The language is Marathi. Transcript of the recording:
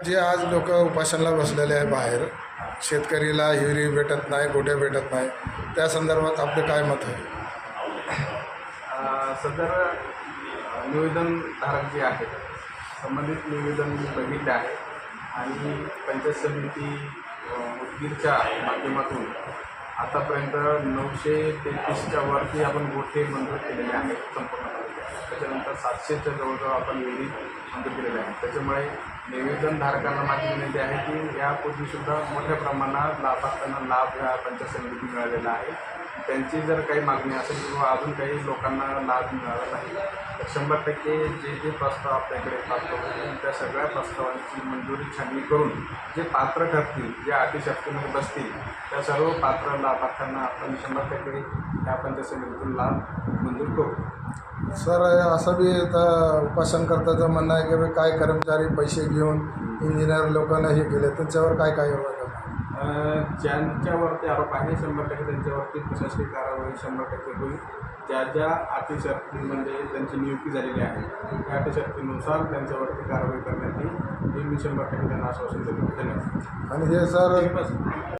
जे आज लोक उपासनाला बसलेले आहे बाहेर शेतकरीला हिरी भेटत नाही गोट्या भेटत नाही त्या संदर्भात आपलं काय मत आहे? सदर निवेदनधारक जे आहेत संबंधित निवेदन मी बघितले आहे आणि पंचायत समिती उदगीरच्या माध्यमातून आतापर्यंत नऊशे तेहतीसच्या वरती आपण गोठे मंजूर केलेले आहेत संपूर्ण. त्याच्यानंतर सातशेच्या जवळजवळ आपण विहिरी मंजूर केलेल्या आहेत. त्याच्यामुळे निवेदनधारकांना माझी विनंती आहे की यापूर्वीसुद्धा मोठ्या प्रमाणात लाभार्थ्यांना लाभ या पंचायत समितीतून मिळालेला आहे. त्यांची जर काही मागणी असेल किंवा अजून काही लोकांना लाभ मिळाला नाही तर शंभर टक्के जे जे प्रस्ताव आपल्याकडे प्राप्त होतील त्या सगळ्या प्रस्तावांची मंजुरी छाननी करून जे पात्र ठरतील जे अटी शक्तीमध्ये बसतील त्या सर्व पात्र लाभार्थ्यांना आपण शंभर टक्के या पंचायत समितीतून लाभ मंजूर करू. सर असं बी आता करताचं म्हणणं आहे की काय कर्मचारी पैसे घेऊन इंजिनियर लोकांना हे केले त्यांच्यावर काय काय ज्यांच्यावरती आरोप आहे शंभर टक्के त्यांच्यावरती प्रशासकीय कारवाई शंभर टक्के होईल. ज्या ज्या शर्ती म्हणजे त्यांची नियुक्ती झालेली आहे त्या अटी शर्तीनुसार त्यांच्यावरती कारवाई करण्यात येईल. हे मी शंभर टक्के त्यांना आश्वासन देतो. धन्यवाद. आणि हे सर